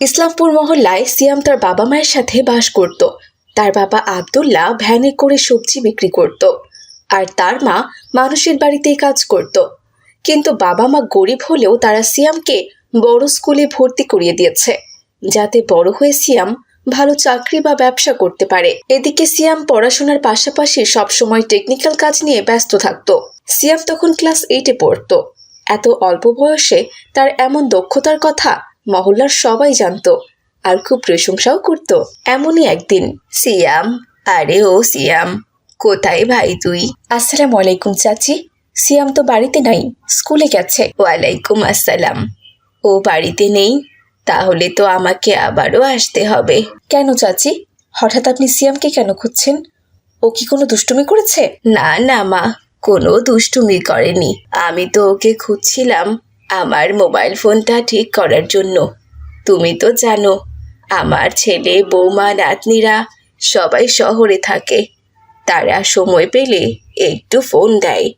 ইসলামপুর মহল্লায় সিয়াম তার বাবা মায়ের সাথে বাস করত। তার বাবা আব্দুল্লাহ ভ্যানে করে সবজি বিক্রি করত। আর তার মা মানুষের বাড়িতেই কাজ করত। কিন্তু বাবা মা গরিব হলেও তারা সিয়ামকে বড় স্কুলে ভর্তি করিয়ে দিয়েছে। যাতে বড় হয়ে সিয়াম ভালো চাকরি বা ব্যবসা করতে পারে। এদিকে সিয়াম পড়াশোনার পাশাপাশি সবসময় টেকনিক্যাল কাজ নিয়ে ব্যস্ত থাকত। সিয়াম তখন ক্লাস এইটে পড়তো। এত অল্প বয়সে তার এমন দক্ষতার কথা মহল্লার সবাই জানতো আর খুব প্রশংসাও করত। এমনই একদিন সিয়াম আরে ও সিয়াম কোথায় ভাই তুই? আসসালাম আলাইকুম চাচি সিয়াম তো বাড়িতে নাই স্কুলে গেছে। ওয়ালাইকুম আসসালাম। ও বাড়িতে নেই তাহলে তো আমাকে আবারও আসতে হবে। কেন চাচি? হঠাৎ আপনি সিয়ামকে কেন খুঁজছেন? ও কি কোনো দুষ্টুমি করেছে? না না মা কোনো দুষ্টুমি করেনি। আমি তো ওকে খুঁজছিলাম আমার মোবাইল ফোনটা ঠিক করার জন্য। তুমি তো জানো, আমার ছেলে, বৌমা, নাতনিরা সবাই শহরে থাকে। তারা সময় পেলে একটু ফোন দেয়।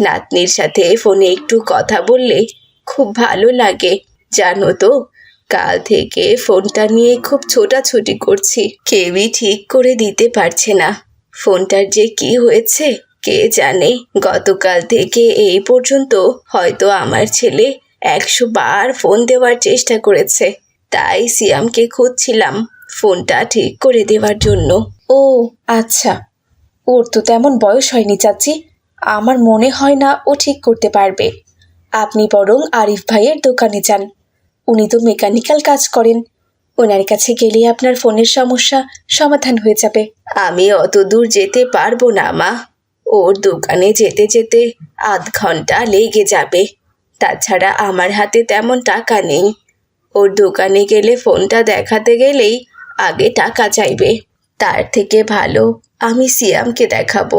নাতনির সাথে ফোনে একটু কথা বললে খুব ভালো লাগে। জানো তো, কাল থেকে ফোনটা নিয়ে খুব ছোটাছুটি করছি। কেউই ঠিক করে দিতে পারছে না। ফোনটার যে কি হয়েছে? কে জানে? গতকাল থেকে এই পর্যন্ত হয়তো আমার ছেলে একশো বার ফোন দেওয়ার চেষ্টা করেছে। তাই সিয়ামকে খুঁজছিলাম ফোনটা ঠিক করে দেওয়ার জন্য। ও আচ্ছা। ওর তো তেমন বয়স হয়নি চাচি। আমার মনে হয় না ও ঠিক করতে পারবে। আপনি বরং আরিফ ভাইয়ের দোকানে যান। উনি তো মেকানিক্যাল কাজ করেন। ওনার কাছে গেলে আপনার ফোনের সমস্যা সমাধান হয়ে যাবে। আমি অত দূর যেতে পারব না মা। ওর দোকানে যেতে যেতে আধ ঘণ্টা লেগে যাবে। তাছাড়া আমার হাতে তেমন টাকা নেই। ওর দোকানে গেলে ফোনটা দেখাতে গেলেই আগে টাকা চাইবে। তার থেকে ভালো আমি সিয়ামকে দেখাবো।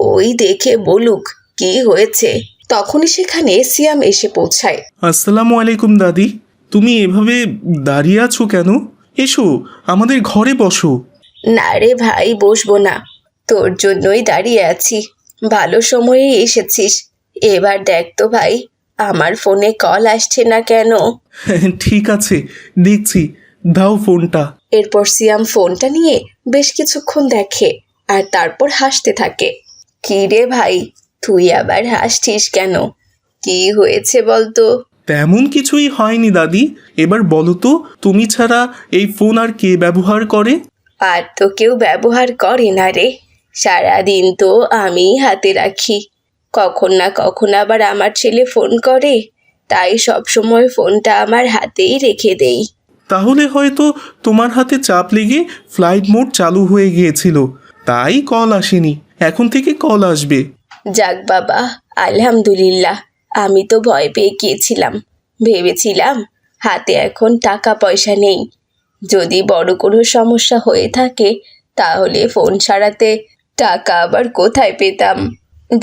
ওই দেখে বলুক কি হয়েছে? তখনই সেখানে সিয়াম এসে পৌঁছায়। আসসালামু আলাইকুম দাদি তুমি এভাবে দাঁড়িয়ে আছো কেন? এসো আমাদের ঘরে বসো। না রে ভাই বসবো না। তোর জন্যই দাঁড়িয়ে আছি। ভালো সময়ে এসেছিস। এবার দেখ তো ভাই আমার ফোনে কল আসছে না কেন? ঠিক আছে দেখছি দাও ফোনটা। এরপর সিয়াম ফোনটা নিয়ে বেশ কিছুক্ষণ দেখে আর তারপর হাসতে থাকে। কি রে ভাই তুই আবার হাসছিস কেন? কি হয়েছে বলতো? তেমন কিছুই হয়নি দাদি। এবার বলো তো তুমি ছাড়া এই ফোন আর কে ব্যবহার করে? আর তো কেউ ব্যবহার করে না রে। সারাদিন তো আমি হাতে রাখি। কখন না কখন আবার আমার ছেলে ফোন করে তাই সব সময় ফোনটা আমার হাতেই রেখে দেই। তাহলে হয়তো তোমার হাতে চাপ লেগে ফ্লাইট মোড চালু হয়ে গিয়েছিল। তাই কল আসেনি। এখন থেকে কল আসবে। যাক বাবা আলহামদুলিল্লাহ। আমি তো ভয় পেয়ে গিয়েছিলাম। ভেবেছিলাম হাতে এখন টাকা পয়সা নেই। যদি বড় কোনো সমস্যা হয়ে থাকে তাহলে ফোন সারাতে টাকা আবার কোথায় পেতাম?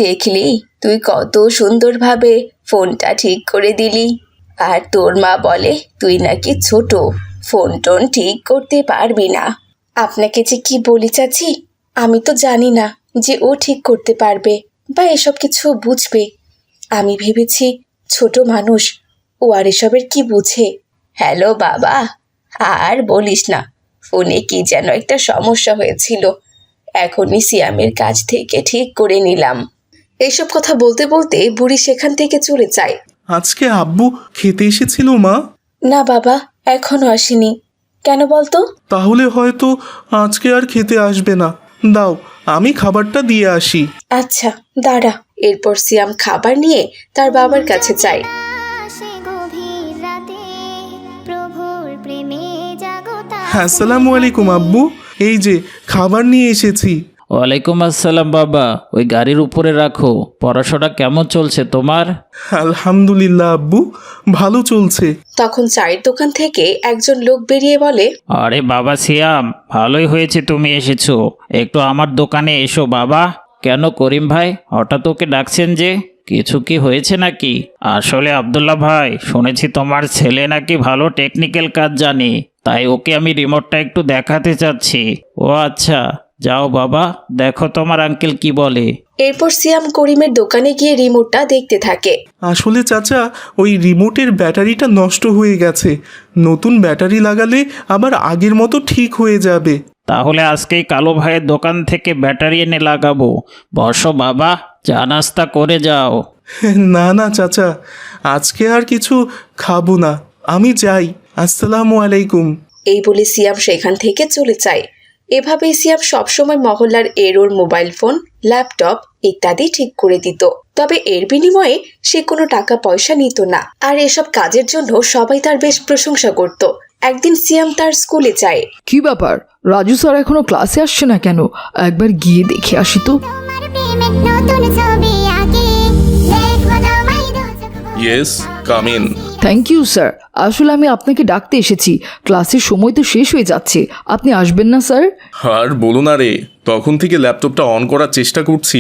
দেখলি, তুই কত সুন্দরভাবে ফোনটা ঠিক করে দিলি। আর তোর মা বলে, তুই নাকি ছোট, ফোন টোন ঠিক করতে পারবি না। আপনাকে যে কি বলি চাচি, আমি তো জানি না যে ও ঠিক করতে পারবে বা এসব কিছু বুঝবে। আমি ভেবেছি ছোট মানুষ, ও আর এসবের কি বুঝে? হ্যালো বাবা, আর বলিস না, ফোনে কি যেন একটা সমস্যা হয়েছিল। এখনই সিয়ামের কাছ থেকে ঠিক করে নিলাম। এইসব কথা বলতে বলতে বুড়ি সেখান থেকে চলে যায়। আজকে আব্বু খেতে এসেছিল মা? না বাবা এখনও আসেনি। কেন বলতো? তাহলে হয়তো আজকে আর খেতে আসবে না। দাও আমি খাবারটা দিয়ে আসি। আচ্ছা দাঁড়া। এরপর সিয়াম খাবার নিয়ে তার বাবার কাছে যায়। আসে গভীর রাতে প্রভুর প্রেমে জাগতা আসসালামু আলাইকুম আব্বু। এই যে খাবার নিয়ে এসেছি। ওয়ালাইকুম আসসালাম বাবা ওই গাড়ির উপরে রাখো পড়াশোনা কেমন চলছে তোমার? আলহামদুলিল্লাহ আব্বু ভালো চলছে। তখন চায়ের দোকান থেকে একজন লোক বেরিয়ে বলে আরে বাবা সিয়াম ভালোই হয়েছে তুমি এসেছ। একটু আমার দোকানে এসো বাবা। কেন করিম ভাই হঠাৎ ওকে ডাকছেন যে কিছু কি হয়েছে নাকি? আসলে আবদুল্লাহ ভাই শুনেছি তোমার ছেলে নাকি ভালো টেকনিক্যাল কাজ জানে। তাই ওকে আমি রিমোটটা একটু দেখাতে চাচ্ছি। ও আচ্ছা যাও বাবা দেখো তোমার আঙ্কেল কি বলে। এরপর সিয়াম করিমের দোকানে গিয়ে রিমোটটা দেখতে থাকে। আসলে চাচা ওই রিমোটের ব্যাটারিটা নষ্ট হয়ে গেছে। নতুন ব্যাটারি লাগালে আবার আগের মতো ঠিক হয়ে যাবে। তাহলে আজকেই কালো ভাইয়ের দোকান থেকে ব্যাটারি এনে লাগাবো। বসো বাবা চা নাস্তা করে যাও। না না চাচা আজকে আর কিছু খাব না। আমি যাই। আসসালামু আলাইকুম। এই বলে সিয়াম সেখান থেকে চলে যায়। এভাবেই সিয়াম সবসময় মহল্লার এরোর মোবাইল ফোন ল্যাপটপ ইত্যাদি ঠিক করে দিত। তবে এর বিনিময়ে সে কোনো টাকা পয়সা নিত না। আর এসব কাজের জন্য সবাই তার বেশ প্রশংসা করত। একদিন সিয়াম তার স্কুলে যায়। কি ব্যাপার? রাজু স্যার এখনও ক্লাসে আসছে না কেন? একবার গিয়ে দেখে আসি তো। নতুন ছবি আঁকি yes come in thank you sir আসলে আমি আপনাকে ডাকতে এসেছি। ক্লাসের সময় তো শেষ হয়ে যাচ্ছে। আপনি আসবেন না স্যার? আর বলো না রে তখন থেকে ল্যাপটপটা অন করার চেষ্টা করছি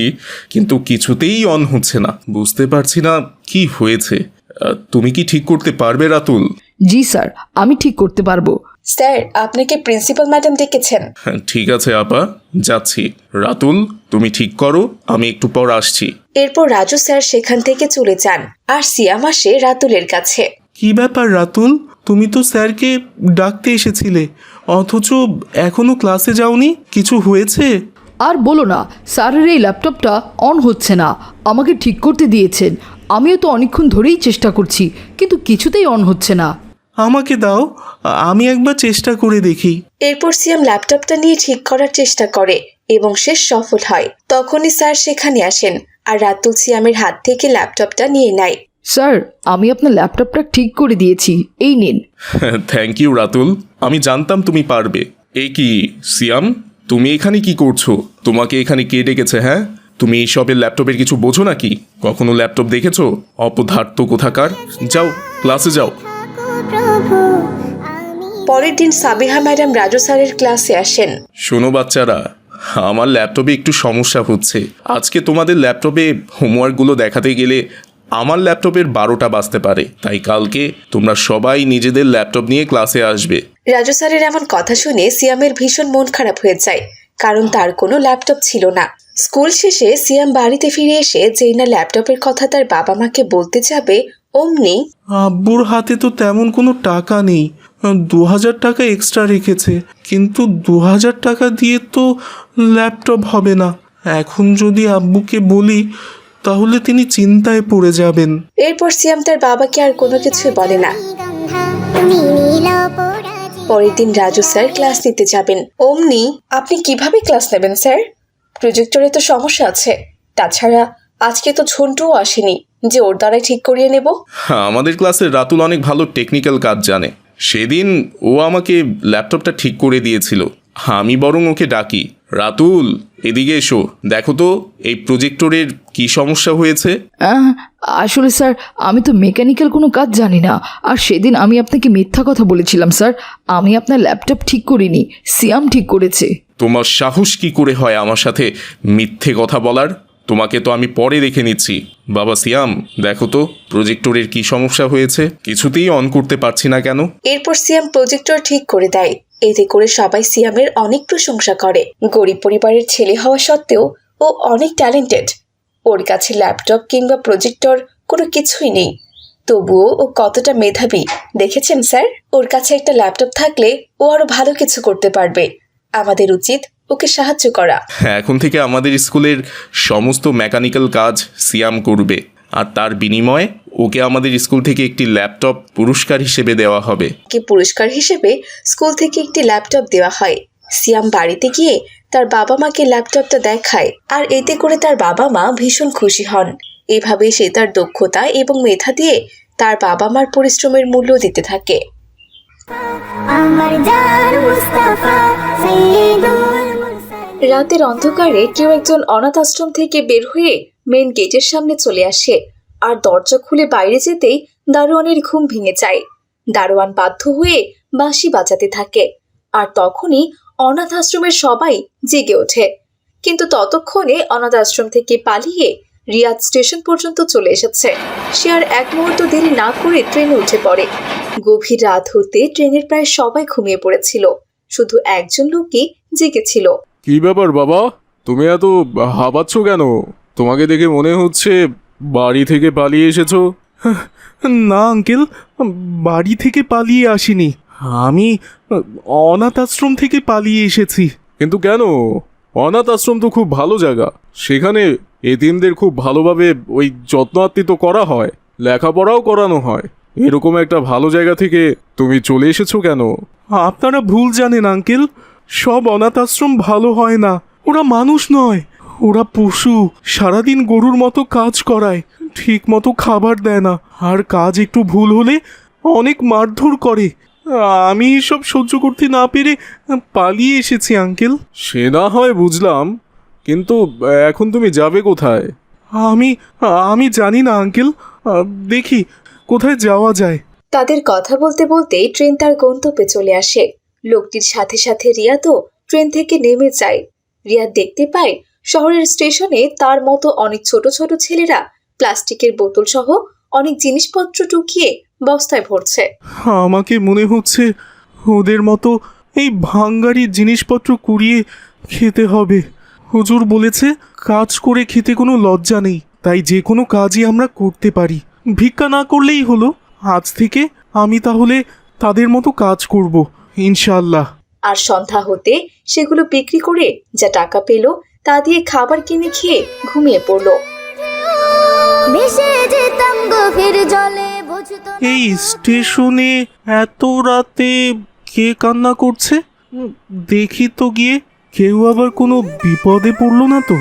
কিন্তু কিছুতেই অন হচ্ছে না। বুঝতে পারছি না কি হয়েছে। তুমি কি ঠিক করতে পারবে রাতুল? জি স্যার আমি ঠিক করতে পারব। স্যার আপনাকে প্রিন্সিপাল ম্যাডাম ডেকেছেন? হ্যাঁ, ঠিক আছে আপা। যাচ্ছি। রাতুল তুমি ঠিক করো আমি একটু পর আসছি। এরপর রাজু স্যার সেখান থেকে চলে যান। আর সিয়াম আসে রাতুলের কাছে। কি ব্যাপার রাতুল? তুমি তো স্যারকে ডাকতে এসেছিলে। অথচ এখনও ক্লাসে যাওনি? কিছু হয়েছে? আর বলো না স্যারের এই ল্যাপটপটা অন হচ্ছে না। আমাকে ঠিক করতে দিয়েছেন। আমিও তো অনেকক্ষণ ধরেই চেষ্টা করছি কিন্তু কিছুতেই অন হচ্ছে না। আমাকে দাও আমি একবার চেষ্টা করে দেখি। এরপর সিয়াম ল্যাপটপটা নিয়ে ঠিক করার চেষ্টা করে এবং সে সফল হয়। তখনই স্যার সেখানে আসেন আর রাতুল সিয়ামের হাত থেকে ল্যাপটপটা নিয়ে নেয়। স্যার আমি আপনার ল্যাপটপটা ঠিক করে দিয়েছি। এই নিন। Thank you Ratul. আমি জানতাম তুমি পারবে। এ কি সিয়াম? তুমি এখানে কি করছ? তোমাকে এখানে কে ডেকেছে হ্যাঁ? তুমি এইসবের ল্যাপটপের কিছু বোঝো নাকি? কখনো ল্যাপটপ দেখেছ? অপদার্থ কোথাকার? যাও ক্লাসে যাও। প্রভু পরের দিন সাবিহা ম্যাডাম রাজু স্যারের ক্লাসে আসেন। শোনো বাচ্চারা আমার ল্যাপটপে একটু সমস্যা হচ্ছে। আজকে তোমাদের ল্যাপটপে হোমওয়ার্কগুলো দেখাতে গেলে আমার ল্যাপটপের বারোটা বাজতে পারে। তাই কালকে তোমরা সবাই নিজেদের ল্যাপটপ নিয়ে ক্লাসে আসবে। রাজু স্যারের এমন কথা শুনে সিয়ামের ভীষণ মন খারাপ হয়ে যায় কারণ তার কোনো ল্যাপটপ ছিল না। স্কুল শেষে সিয়াম বাড়িতে ফিরে এসে যেই না ল্যাপটপের কথা তার বাবা মাকে বলতে যাবে অমনি আব্বুর হাতে তো তেমন কোনো টাকা নেই। দু হাজার টাকা এক্সট্রা রেখেছে। কিন্তু দু হাজার টাকা দিয়ে তো ল্যাপটপ হবে না। এখন যদি আব্বুকে বলি তাহলে তিনি চিন্তায় পড়ে যাবেন। এরপর সিয়াম তার বাবাকে আর কোনো কিছুই বলে না। পরের দিন রাজু স্যার ক্লাস নিতে যাবেন। অমনি আপনি কীভাবে ক্লাস নেবেন স্যার? প্রজেক্টরে তো সমস্যা আছে। তাছাড়া আজকে তো ঝন্টুও আসেনি। যে ওর দ্বারাই ঠিক করিয়ে নেব। হ্যাঁ আমাদের ক্লাসের রাতুল অনেক ভালো টেকনিক্যাল কাজ জানে। সেদিন ও আমাকে ল্যাপটপটা ঠিক করে দিয়েছিল। আমি বরং ওকে ডাকি রাতুল এদিকে এসো। দেখো তো এই প্রজেক্টরের কি সমস্যা হয়েছে? আসলে স্যার আমি তো মেকানিক্যাল কোনো কাজ জানি না। আর সেদিন আমি আপনাকে মিথ্যা কথা বলেছিলাম স্যার। আমি আপনার ল্যাপটপ ঠিক করিনি সিয়াম ঠিক করেছে। তোমার সাহস কি করে হয় আমার সাথে মিথ্যে কথা বলার? তোমাকে তো আমি পরে দেখে নিচ্ছি। বাবা সিয়াম, দেখো তো প্রজেক্টরের কি সমস্যা হয়েছে? কিছুতেই অন করতে পারছি না কেন? এরপর সিয়াম প্রজেক্টর ঠিক করে দেয়। এতে করে সবাই সিয়ামের অনেক প্রশংসা করে। গরিব পরিবারের ছেলে হওয়া সত্ত্বেও ও অনেক ট্যালেন্টেড ওর কাছে ল্যাপটপ কিংবা প্রজেক্টর কোনো কিছুই নেই। তবুও ও কতটা মেধাবী, দেখেছেন স্যার? ওর কাছে একটা ল্যাপটপ থাকলে ও আরও ভালো কিছু করতে পারবে। আমাদের উচিত ওকে সাহায্য করা। এখন থেকে আমাদের স্কুলের সমস্ত মেকানিক্যাল কাজ সিয়াম করবে। আর তার বিনিময়ে ওকে আমাদের স্কুল থেকে একটি ল্যাপটপ পুরস্কার হিসেবে দেওয়া হবে। কে পুরস্কার হিসেবে স্কুল থেকে একটি ল্যাপটপ দেওয়া হয়? সিয়াম বাড়িতে গিয়ে তার বাবা মাকে ল্যাপটপটা দেখায় আর এতে করে তার বাবা মা ভীষণ খুশি হন। এভাবে সে তার দক্ষতা এবং মেধা দিয়ে তার বাবা মার পরিশ্রমের মূল্য দিতে থাকে। রাতের অন্ধকারে কেউ একজন অনাথ আশ্রম থেকে বের হয়ে মেন গেটের সামনে চলে আসে। আর দরজা খুলে বাইরে যেতেই দারোয়ানের ঘুম ভেঙে যায়। দারোয়ান বাধ্য হয়ে বাঁশি বাজাতে থাকে। আর তখনই অনাথ আশ্রমের সবাই জেগে ওঠে। কিন্তু ততক্ষণে অনাথ আশ্রম থেকে পালিয়ে রিয়াদ স্টেশন পর্যন্ত চলে এসেছে। সে আর এক মুহূর্ত দেরি না করে ট্রেনে উঠে পড়ে। গভীর রাত হতে ট্রেনের প্রায় সবাই ঘুমিয়ে পড়েছিল। শুধু একজন লোকই জেগেছিল কি ব্যাপার বাবা? তুমি এত হাবাচ্ছ কেন? তোমাকে দেখে মনে হচ্ছে বাড়ি থেকে পালিয়ে এসেছ। না আঙ্কেল বাড়ি থেকে পালিয়ে আসিনি। আমি অনাথ আশ্রম থেকে পালিয়ে এসেছি। কিন্তু কেন? অনাথ আশ্রম তো খুব ভালো জায়গা। সেখানে এতিমদের খুব ভালোভাবে ওই যত্ন আত্মিত করা হয় লেখাপড়াও করানো হয়। এরকম একটা ভালো জায়গা থেকে তুমি চলে এসেছ কেন? আপনারা ভুল জানেন আঙ্কেল। সব অনাথ আশ্রম ভালো হয় না। ওরা মানুষ নয়। ওরা পশু। সারাদিন গরুর মতো কাজ করায়। ঠিক মতো খাবার দেয় না। আর কাজ একটু ভুল হলে অনেক মারধর করে। আমি এসব সহ্য করতে না পেরে পালিয়ে এসেছি আঙ্কেল। সে না হয় বুঝলাম। কিন্তু এখন তুমি যাবে কোথায়? আমি আমি জানি না আঙ্কেল। দেখি কোথায় যাওয়া যায়? তাদের কথা বলতে বলতেই ট্রেন তার গন্তব্যে চলে আসে। লোকটির সাথে সাথে রিয়া তো ট্রেন থেকে নেমে যায়। রিয়া দেখতে পায় শহরের স্টেশনে তার মতো অনেক ছোট ছোট ছেলেরা প্লাস্টিকের বোতল সহ অনেক জিনিসপত্র টুকিয়ে বস্তায় ভরছে। আমাকে মনে হচ্ছে ওদের মতো এই ভাঙ্গারির জিনিসপত্র কুড়িয়ে খেতে হবে। হুজুর বলেছে কাজ করে খেতে কোনো লজ্জা নেই তাই যে কোনো কাজই আমরা করতে পারি। ভিক্ষা না করলেই হলো আজ থেকে আমি তাহলে তাদের মতো কাজ করব ইনশাল্লাহ আর সন্ধ্যা হতে সেগুলো বিক্রি করে যা টাকা পেল তা দিয়ে খাবার কিনে খেয়ে ঘুমিয়ে পড়ল। এই স্টেশনে এত রাতে কে কান্না করছে? দেখি তো গিয়ে। কেউ আবার কোনো বিপদে পড়ল না তো?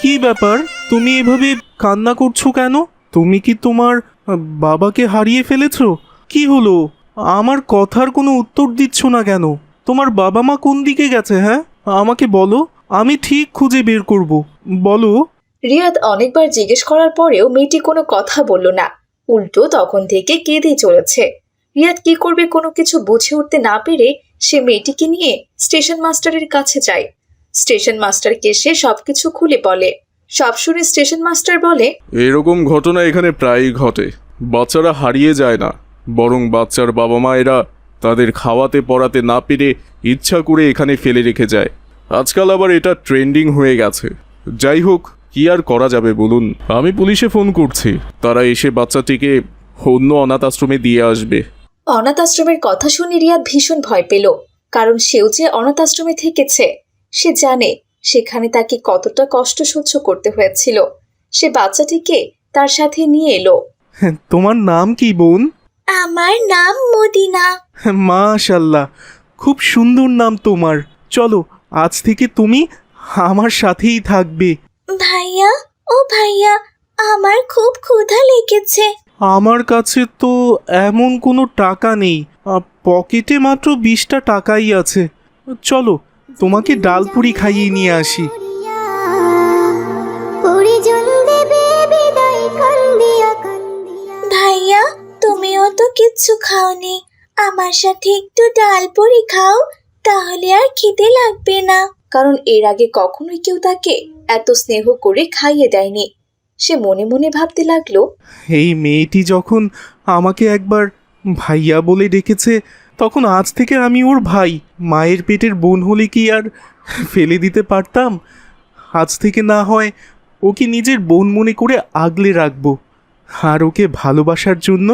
কি ব্যাপার? তুমি এভাবে কান্না করছ কেন? তুমি কি তোমার বাবাকে হারিয়ে ফেলেছো? কি হলো? আমার কথার কোনো উত্তর দিচ্ছ না কেন? তোমার বাবা মা কোন দিকে গেছে হ্যাঁ? আমাকে বলো, আমি ঠিক খুঁজে বের করব। বলো। রিয়াদ অনেকবার জিজ্ঞেস করার পরেও মেয়েটি কোনো কথা বলল না। উল্টো তখন থেকে কেঁদেই চলেছে। রিয়াদ কি করবে কোনো কিছু বুঝে উঠতে না পেরে সে মেয়েটিকে নিয়ে স্টেশন মাস্টারের কাছে যায়। স্টেশন মাস্টারকে সে সবকিছু খুলে বলে। সব শুনে স্টেশন মাস্টার বলে, এরকম ঘটনা এখানে প্রায়ই ঘটে। বাচ্চারা হারিয়ে যায় না। বরং বাচ্চার বাবা মায়েরা তাদের খাওয়াতে পড়াতে না পেরে ইচ্ছা করে এখানে ফেলে রেখে যায়। আজকাল আবার এটা ট্রেন্ডিং হয়ে গেছে। যাই হোক, কি আর করা যাবে বলুন? আমি পুলিশে ফোন করছি। তারা এসে বাচ্চাটিকে অন্য অনাথ আশ্রমে দিয়ে আসবে। অনাথ আশ্রমের কথা শুনে রিয়াদ ভীষণ ভয় পেল কারণ সেও যে অনাথ আশ্রমে থেকেছে সে জানে সেখানে তাকে কতটা কষ্ট সহ্য করতে হয়েছিল। সে বাচ্চাটিকে তার সাথে নিয়ে এলো। তোমার নাম কি বোন? আমার নাম মদিনা। মাশাল্লাহ খুব সুন্দর নাম তোমার। চলো আজ থেকে তুমি আমার সাথেই থাকবে। ভাইয়া ও ভাইয়া আমার খুব ক্ষুধা লেগেছে। আমার কাছে তো এমন কোনো টাকা নেই। পকেটে মাত্র বিশটা টাকাই আছে। চলো তোমাকে ডালপুরি খাইয়ে নিয়ে আসি। পুরি জল দেবে বিদায় কান্দিয়া কান্দিয়া ভাইয়া তুমিও তো কিচ্ছু খাওনি। আমার সাথে একটু ডাল পুরি খাও তাহলে আর খিদে লাগবে না। কারণ এর আগে কখনোই কেউ তাকে এত স্নেহ করে খাইয়ে দেয়নি। সে মনে মনে ভাবতে লাগল, এই মেয়েটি যখন আমাকে একবার ভাইয়া বলে ডেকেছে, তখন আজ থেকে আমি ওর ভাই। মায়ের পেটের বোন হলে কি আর ফেলে দিতে পারতাম? আজ থেকে না হয় ওকে নিজের বোন মনে করে আগলে রাখব। আর ওকে ভালোবাসার জন্য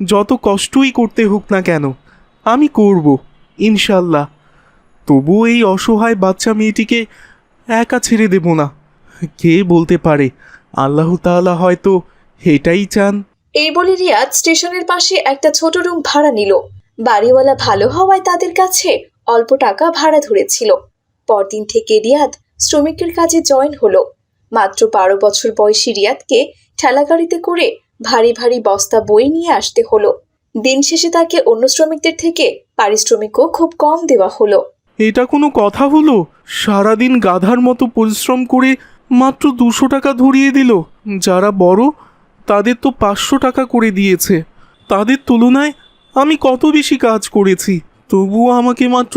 যত কষ্টই করতে হোক না কেন, আমি করব, ইনশাল্লাহ। তবুও এই অসহায় বাচ্চা মেয়েটিকে একা ছেড়ে দেব না। কে বলতে পারে? আল্লাহ তাআলা হয়তো এটাই চান। এই বলে রিয়াদ স্টেশনের পাশে একটা ছোট রুম ভাড়া নিল। বাড়িওয়ালা ভালো হওয়ায় তাদের কাছে অল্প টাকা ভাড়া ধরেছিল। পরদিন থেকে রিয়াদ শ্রমিকের কাজে জয়েন হলো। মাত্র বারো বছর বয়সী রিয়াদকে ঠেলাগাড়িতে করে ভারী ভারী বস্তা বই নিয়ে আসতে হলো। দিন শেষে তাকে অন্য শ্রমিকদের থেকে পারিশ্রমিকও খুব কম দেওয়া হলো। এটা কোনো কথা হলো? সারাদিন গাধার মতো পরিশ্রম করে মাত্র দুশো টাকা ধরিয়ে দিল। যারা বড়, তাদের তো পাঁচশো টাকা করে দিয়েছে। তাদের তুলনায় আমি কত বেশি কাজ করেছি? তবুও আমাকে মাত্র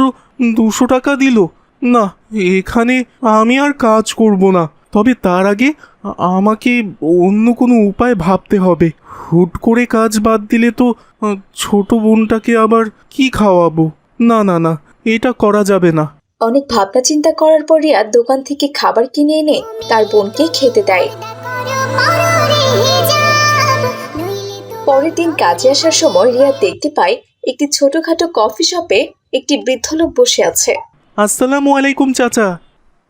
দুশো টাকা দিল। না, এখানে আমি আর কাজ করব না। তবে তার আগে আমাকে অন্য কোনো উপায় ভাবতে হবে। হুট করে কাজ বাদ দিলে তো, ছোট বোনটাকে আবার কি খাওয়াবো? না না না, এটা করা যাবে না। অনেক ভাবনা চিন্তা করার পর রিয়াদ দোকান থেকে খাবার কিনে এনে তার বোনকে খেতে দেয়। পরের দিন কাজে আসার সময় রিয়াদ দেখতে পায় একটি ছোটখাটো কফি শপে একটি বৃদ্ধ লোক বসে আছে। আসসালামু আলাইকুম চাচা।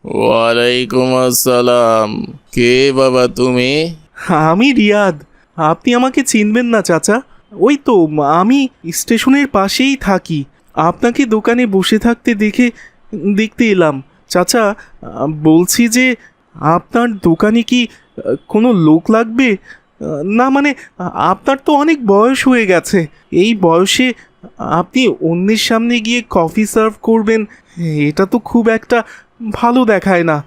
ওয়ালাইকুম আসসালাম। কে বাবা তুমি? আমি রিয়াদ। আপনি আমাকে চিনবেন না চাচা। ওই তো আমি স্টেশনের পাশেই থাকি। আপনাকে দোকানে বসে থাকতে দেখে দেখতে এলাম। চাচা, বলছি যে আপনার দোকানে কি কোনো লোক লাগবে? না মানে আপনার তো অনেক বয়স হয়ে গেছে। এই বয়সে আপনি অন্যের সামনে গিয়ে কফি সার্ভ করবেন, এটা তো খুব একটা ভালো দেখায় না।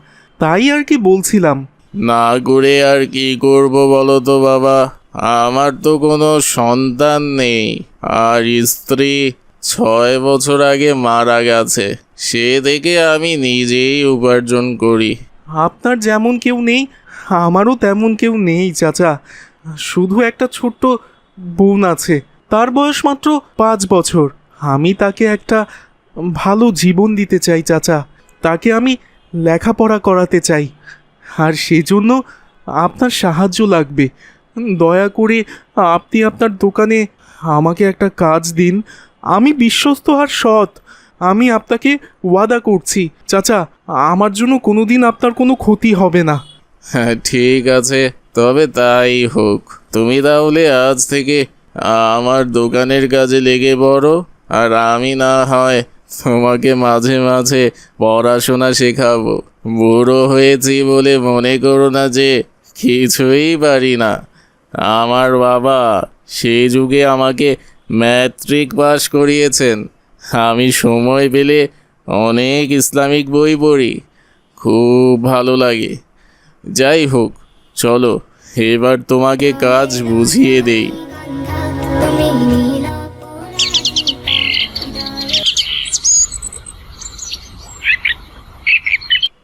তাই আর কি বলছিলাম। না করে আর কি করব বলো তো বাবা? আমার তো কোনো সন্তান নেই। আর স্ত্রী ছয় বছর আগে মারা গেছে। সে থেকে আমি নিজেই উপার্জন করি। আপনার যেমন কেউ নেই, আমারও তেমন কেউ নেই, চাচা। শুধু একটা ছোট্ট বোন আছে, তার বয়স মাত্র পাঁচ বছর। আমি তাকে একটা ভালো জীবন দিতে চাই, চাচা। তাকে আমি লেখাপড়া করাতে চাই। আর সেজন্য আপনার সাহায্য লাগবে। দয়া করে আপনি আপনার দোকানে আমাকে একটা কাজ দিন। আমি বিশ্বস্ত আর সৎ। আমি আপনাকে ওয়াদা করছি। চাচা, আমার জন্য কোনোদিন আপনার কোনো ক্ষতি হবে না। হ্যাঁ ঠিক আছে। তবে তাই হোক। তুমি তাহলে আজ থেকে আমার দোকানের কাজে লেগে পড়ো। আর আমি না হয় তোমাকে মাঝে মাঝে পড়াশোনা শেখাবো। বুড়ো হয়েছি বলে মনে করো না যে কিছুই পারি না। আমার বাবা সেই যুগে আমাকে ম্যাট্রিক পাস করিয়েছেন। আমি সময় পেলে অনেক ইসলামিক বই পড়ি। খুব ভালো লাগে। যাই হোক, চলো, এবার তোমাকে কাজ বুঝিয়ে দেই।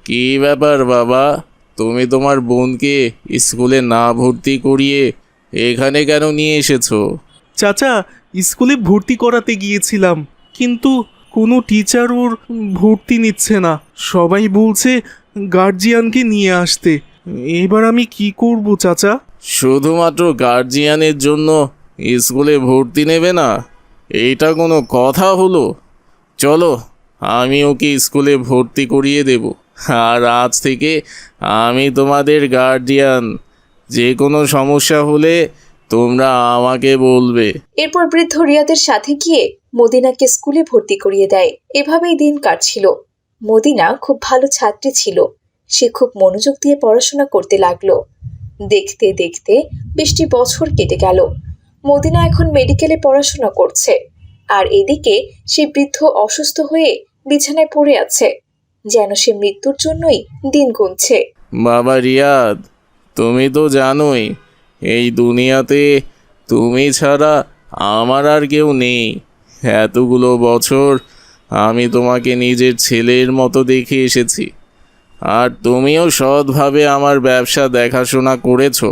কি ব্যাপার বাবা? তুমি তোমার বোনকে স্কুলে না ভর্তি করিয়ে এখানে কেন নিয়ে এসেছ? চাচা, স্কুলে ভর্তি করাতে গিয়েছিলাম। কিন্তু কোনো টিচার ওর ভর্তি নিচ্ছে না। সবাই বলছে গার্জিয়ানকে নিয়ে আসতে। এবার আমি কি করব চাচা? শুধুমাত্র গার্জিয়ানের জন্য স্কুলে ভর্তি নেবে না এটা কোনো কথা হলো? চলো আমি ওকে স্কুলে ভর্তি করিয়ে দেব। আর আজ থেকে আমি তোমাদের গার্জিয়ান যে কোনো সমস্যা হলে তোমরা আমাকে বলবে। এরপর বৃদ্ধ রিয়াদের সাথে গিয়ে মদিনাকে স্কুলে ভর্তি করিয়ে দেয়। এভাবেই দিন কাটছিল। মদিনা খুব ভালো ছাত্রী ছিল। সে খুব মনোযোগ দিয়ে পড়াশোনা করতে লাগল। দেখতে দেখতে বেশটি বছর কেটে গেল। মদিনা এখন মেডিকেলে পড়াশোনা করছে। আর এদিকে সে বৃদ্ধ অসুস্থ হয়ে বিছানায় পড়ে আছে। যেন সে মৃত্যুর জন্যই দিন গুনছে। বাবা রিয়াদ, তুমি তো জানোই, এই দুনিয়াতে তুমি ছাড়া আমার আর কেউ নেই। এতগুলো বছর আমি তোমাকে নিজের ছেলের মতো দেখে এসেছি। আর তুমিও সৎভাবে আমার ব্যবসা দেখাশোনা করেছ।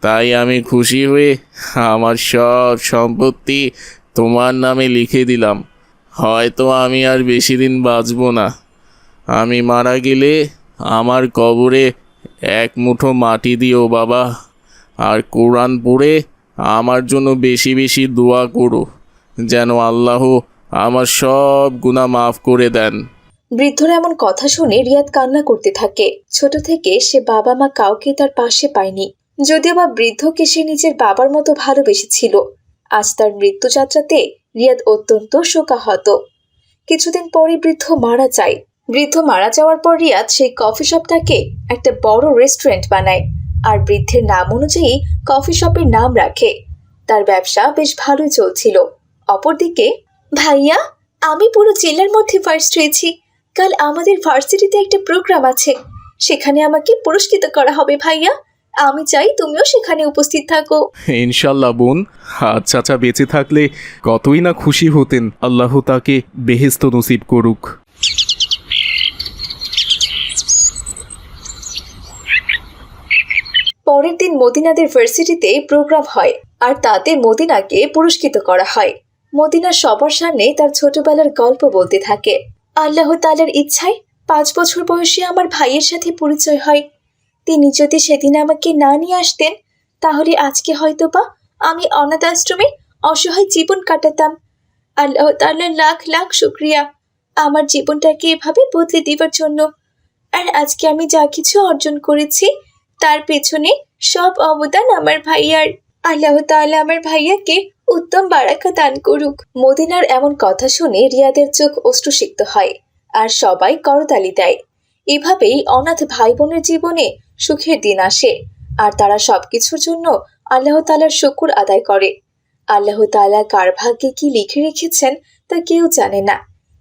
তাই আমি খুশি হয়ে আমার সব সম্পত্তি তোমার নামে লিখে দিলাম। হয়তো আমি আর বেশি দিন বাঁচব না। আমি মারা গেলে আমার কবরে এক মুঠো মাটি দিও বাবা। আর কোরআন পড়ে আমার জন্য বেশি বেশি দোয়া করো। যেন আল্লাহ আমার সব গুণা মাফ করে দেন। বৃদ্ধর এমন কথা শুনে রিয়াদ কান্না করতে থাকে। ছোট থেকে সে বাবা মা কাউকে তার পাশে পায়নি। যদিও বা বৃদ্ধকে সে নিজের বাবার মতো ভালোবেসেছিল। আজ তার মৃত্যুযাত্রাতে রিয়াদ অত্যন্ত শোকাহত। কিছুদিন পরে বৃদ্ধ মারা যায়। বৃদ্ধ মারা যাওয়ার পর রিয়াদ সেই কফি শপটাকে একটা বড় রেস্টুরেন্ট বানায় আর বৃদ্ধের নাম অনুযায়ী কফি শপের নাম রাখে। তার ব্যবসা বেশ ভালোই চলছিল। অপরদিকে ভাইয়া আমি পুরো জেলার মধ্যে ফার্স্ট হয়েছি। কাল আমাদের ভার্সিটিতে একটা প্রোগ্রাম আছে। সেখানে আমাকে পুরস্কৃত করা হবে ভাইয়া। আমি চাই তুমিও সেখানে উপস্থিত থাকো। ইনশাল্লাহ বোন। আর চাচা বেঁচে থাকলে কতই না খুশি হতেন। আল্লাহ তাকে বেহেস্ত নসিব করুক। পরের দিন মদিনাদের ভার্সিটিতে প্রোগ্রাম হয়। আর তাতে মদিনাকে পুরস্কৃত করা হয়। মদিনা সবার সামনে তার ছোটবেলার গল্প বলতে থাকে। আল্লাহ তালার ইচ্ছায় পাঁচ বছর বয়সে আমার ভাইয়ের সাথে পরিচয় হয়। তিনি যদি সেদিন আমাকে না নিয়ে আসতেন, তাহলে আজকে হয়তো বা আমি অনাথ আশ্রমে অসহায় জীবন কাটাতাম। আল্লাহ তাআলার লাখ লাখ শুক্রিয়া। আমার জীবনটাকে এভাবে বদলে দেওয়ার জন্য। আর আজকে আমি যা কিছু অর্জন করেছি, তার পেছনে সব অবদান আমার ভাইয়ার। আল্লাহ তাআলা আমার ভাইয়াকে উত্তম বারাকা দান করুক। মদিনার এমন কথা শুনে রিয়াদের চোখ অশ্রুসিক্ত হয় আর সবাই করতালি দেয়। এভাবেই অনাথ ভাই বোনের জীবনে সুখের দিন আসে আর তারা সবকিছুর জন্য আল্লাহ তাআলার শুকুর আদায় করে। আল্লাহ তাআলা কার ভাগ্যে কি লিখে রেখেছেন তা কেউ জানে না।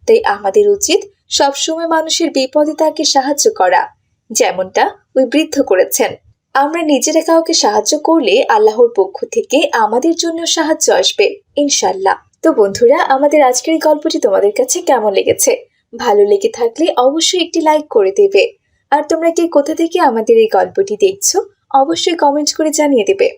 তাই আমাদের উচিত সবসময় মানুষের বিপদে তাকে সাহায্য করা, যেমনটা ওই বৃদ্ধ করেছেন। আমরা নিজেরা কাউকে সাহায্য করলে আল্লাহর পক্ষ থেকে আমাদের জন্য সাহায্য আসবে ইনশাল্লাহ তো বন্ধুরা, আমাদের আজকের এই গল্পটি তোমাদের কাছে কেমন লেগেছে? ভালো লেগে থাকলে অবশ্যই একটি লাইক করে দেবে। আর তোমরা কি কোথা থেকে আমাদের এই গল্পটি দেখছ, অবশ্যই কমেন্ট করে জানিয়ে দেবে।